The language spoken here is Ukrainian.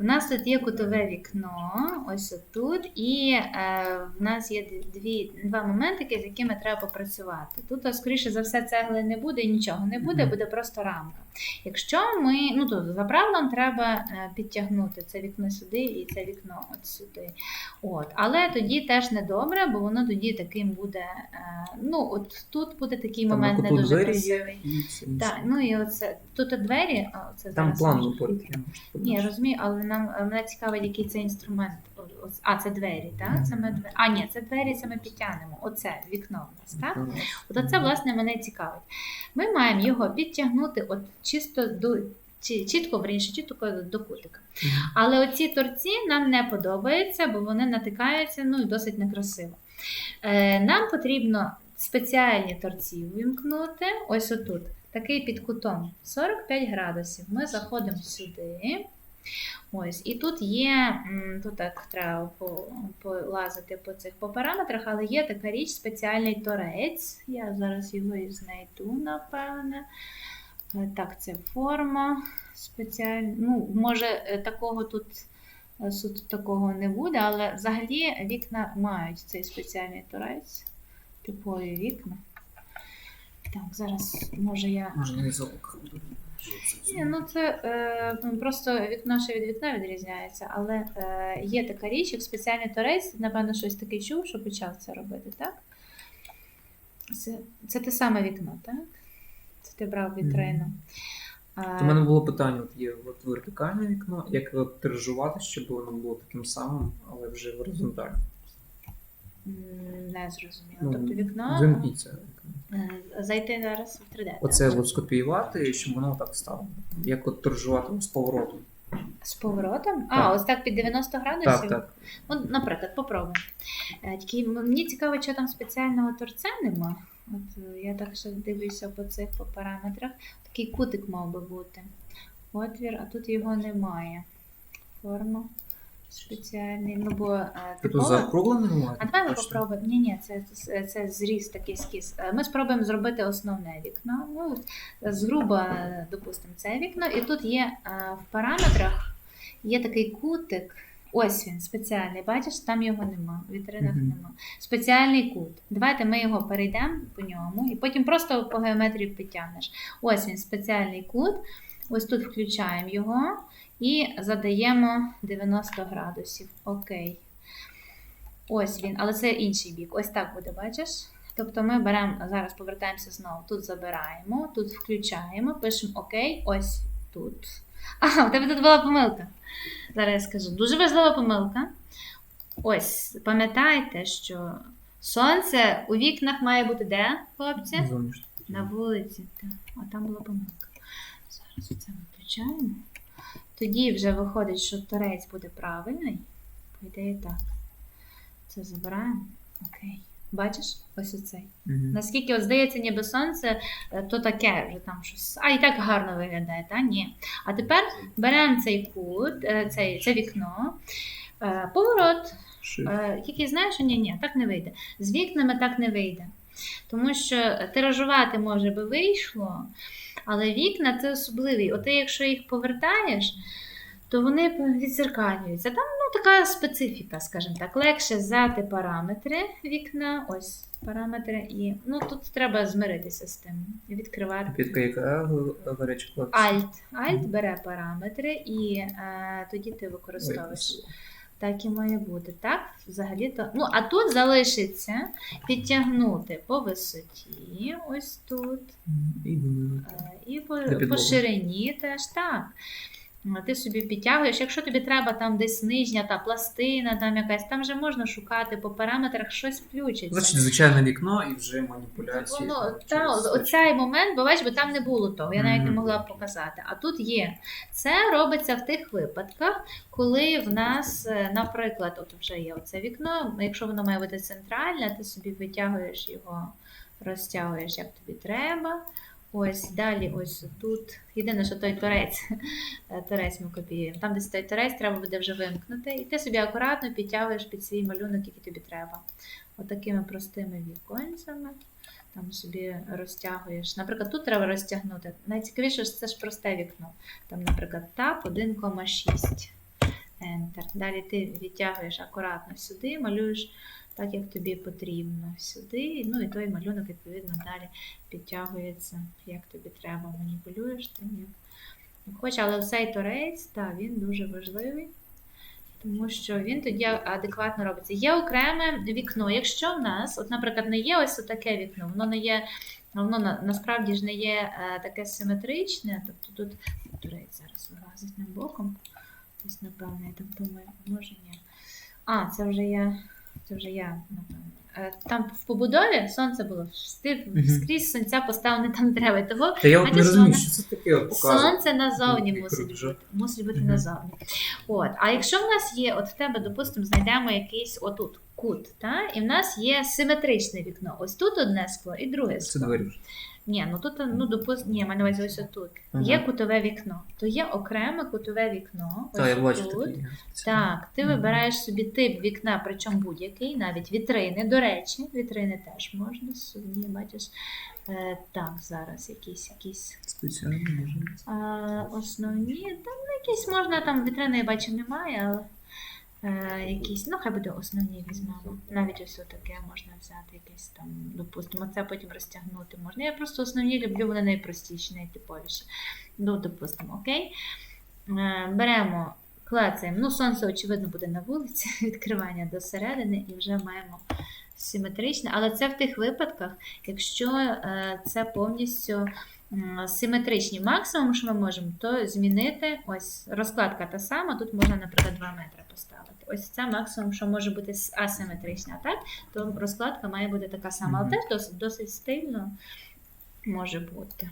У нас тут є кутове вікно, ось отут, і е, в нас є дві, два моментики, з якими треба попрацювати. Тут, скоріше за все, цегли не буде і нічого не буде, буде просто рамка. Якщо ми, ну то за правилом треба е, підтягнути це вікно сюди і це вікно от сюди. От. Але тоді теж не добре, бо воно тоді таким буде. Е, ну, от тут буде такий Там момент не дуже двері красивий. є і. Так, ну і оце. Тут от двері, а оце Там зараз план можу Ні, я розумію, але нам е, мене цікавить, який це інструмент. Ось- А, це двері, так? Це ми двері. А, ні, це двері, це ми підтягнемо. Оце вікно в нас, так? От оце, власне, мене цікавить. Ми маємо його підтягнути от чисто до. Чітко, верніше, чітко до кутика. Але оці торці нам не подобаються, бо вони натикаються ну і досить некрасиво. Е, нам потрібно спеціальні торці вимкнути. Ось отут. Такий під кутом 45 градусів. Ми заходимо сюди. Ось, і тут є, тут так треба полазити по цих по параметрах, але є така річ, спеціальний торець. Я зараз його і знайду, напевне. Е, Так, це форма спеціальна. Ну, може, е, такого тут е, суто такого не буде, але взагалі вікна мають цей спеціальний торець. Типові вікна. Так, зараз може я. Не залог. Ні, ну це е, ну, просто вікно ще від вікна відрізняється, але е, є така річ, як спеціальний торець, напевно, щось таке чув, що почав це робити, так? Це, це те саме вікно, так? Це ти брав вітрину. А, У мене було питання: от є от вертикальне вікно, як його тиражувати, щоб воно було таким самим, але вже горизонтально. Не зрозуміло. Ну, тобто вікно Вимкніть це е, зайти зараз в 3D. так? Оце от скопіювати, щоб воно так стало. Як от тиражувати з поворотом. З поворотом? А, Так. ось так під 90 градусів? Так, так. Ну, наприклад, попробуємо. Е, Тільки мені цікаво, що там спеціального торця нема. От е, я так ще дивлюся по цих по параметрах. Такий кутик мав би бути. Отвір, а тут його немає. Форма спеціальний. Ну, бо типова- заокруглений немає? А давай ми попробуємо. Ні, ні, це, це, це зріз такий скіз. Е, Ми спробуємо зробити основне вікно. Ну, згруба, е, допустимо, це вікно. І тут є е, в параметрах є такий кутик. Ось він спеціальний. Бачиш, там його нема, в вітринах Мгм. нема. Спеціальний кут. Давайте ми його перейдемо по ньому і потім просто по геометрії підтягнеш. Ось він, спеціальний кут. Ось тут включаємо його і задаємо 90 градусів. Окей. Ось він, але це інший бік. Ось так буде, бачиш? Тобто ми беремо, зараз повертаємося знову. Тут забираємо, тут включаємо, пишемо ОК, ось тут. А, у тебе тут була помилка. Зараз я скажу. Дуже важлива помилка. Ось, пам'ятайте, що сонце у вікнах має бути де, хлопці? На вулиці. Так. А там була помилка. Зараз це виключаємо. Тоді вже виходить, що торець буде правильний. По ідеї так. Це забираємо. Окей. Бачиш? Ось оцей. Мгм. Наскільки от здається, ніби сонце, е, то таке вже там щось. А і так гарно виглядає, та? Ні. А тепер беремо цей кут, е, цей, це вікно, е, поворот. Тільки знаєш, що ні, ні, так не вийде. З вікнами так не вийде. Тому що тиражувати може би вийшло, але вікна це особливі. От ти, якщо їх повертаєш, то вони відзеркалюються. Там ну, така специфіка, скажімо так. Легше взяти параметри вікна, ось параметри, і ну, тут треба змиритися з тим. Відкривати. Підка яка? Alt. Alt бере параметри і е, тоді ти використовуєш. Так і має бути, так? Взагалі-то. Ну, а тут залишиться підтягнути по висоті, ось тут, І е, і по, по ширині теж так. Ти собі підтягуєш. Якщо тобі треба там десь нижня та пластина, там якась, там вже можна шукати по параметрах щось включиться. Значить, звичайне вікно і вже маніпуляції. Воно, та, оцей момент, бо бачиш, бо там не було того, я навіть не могла б показати. А тут є. Це робиться в тих випадках, коли в нас, е, наприклад, от вже є оце вікно, якщо воно має бути центральне, ти собі витягуєш його, розтягуєш, як тобі треба. Ось далі, ось тут. Єдине, що той торець, е, торець ми копіюємо. Там, десь той торець, треба буде вже вимкнути. І ти собі акуратно підтягуєш під свій малюнок, який тобі треба. Отакими простими віконцями. Там собі розтягуєш. Наприклад, тут треба розтягнути. Найцікавіше, що це ж просте вікно. Там, наприклад, тап 1,6. Enter. Далі ти відтягуєш акуратно сюди, малюєш так, як тобі потрібно сюди. Ну і той малюнок, відповідно, далі підтягується, як тобі треба. Маніпулюєш тим, як, хочеш. Але цей торець, так, він дуже важливий. Тому що він тоді адекватно робиться. Є окреме вікно. Якщо в нас, от, наприклад, не є ось таке вікно, воно не є, воно на, насправді ж не є е, таке симетричне, тобто тут турець зараз вилазить нам боком. Тобто, напевно, я так думаю, може ні. А, це вже я, це вже я, напевно. Там в побудові сонце було ти скрізь сонця поставлене там треба. Того Та я от не розумію, що це таке показує. Сонце назовні Ну, мусить вже. бути. Мусить бути назовні. От. А якщо в нас є, от в тебе, допустимо, знайдемо якийсь отут кут, та? і в нас є симетричне вікно. Ось тут одне скло і друге Це скло. двері вже. Ні, ну тут, ну допустимо, ні, маю на увазі ось отут. Ага. Є кутове вікно. То є окреме кутове вікно. Та, я бачу тут. таке. Так, ти вибираєш собі тип вікна, причому будь-який, навіть вітрини. До речі, вітрини теж можна собі, бачиш. Е, так, зараз якісь, якісь Спеціально може. а, основні, там якісь можна, там вітрини я бачу немає, але якісь, ну хай буде основні візьмемо. Навіть ось таке можна взяти, якесь там, допустимо, це потім розтягнути можна. Я просто основні люблю, вони найпростіші, найтиповіші. Ну, допустимо, окей. Е, беремо, клацаємо. Ну, сонце, очевидно, буде на вулиці, відкривання до середини, і вже маємо симетричне. Але це в тих випадках, якщо е, це повністю симетричні. Максимум, що ми можемо, то змінити ось розкладка та сама. Тут можна, наприклад, 2 метри поставити. Ось це максимум, що може бути асиметрична, так? То розкладка має бути така сама, але теж досить, досить стильно може бути.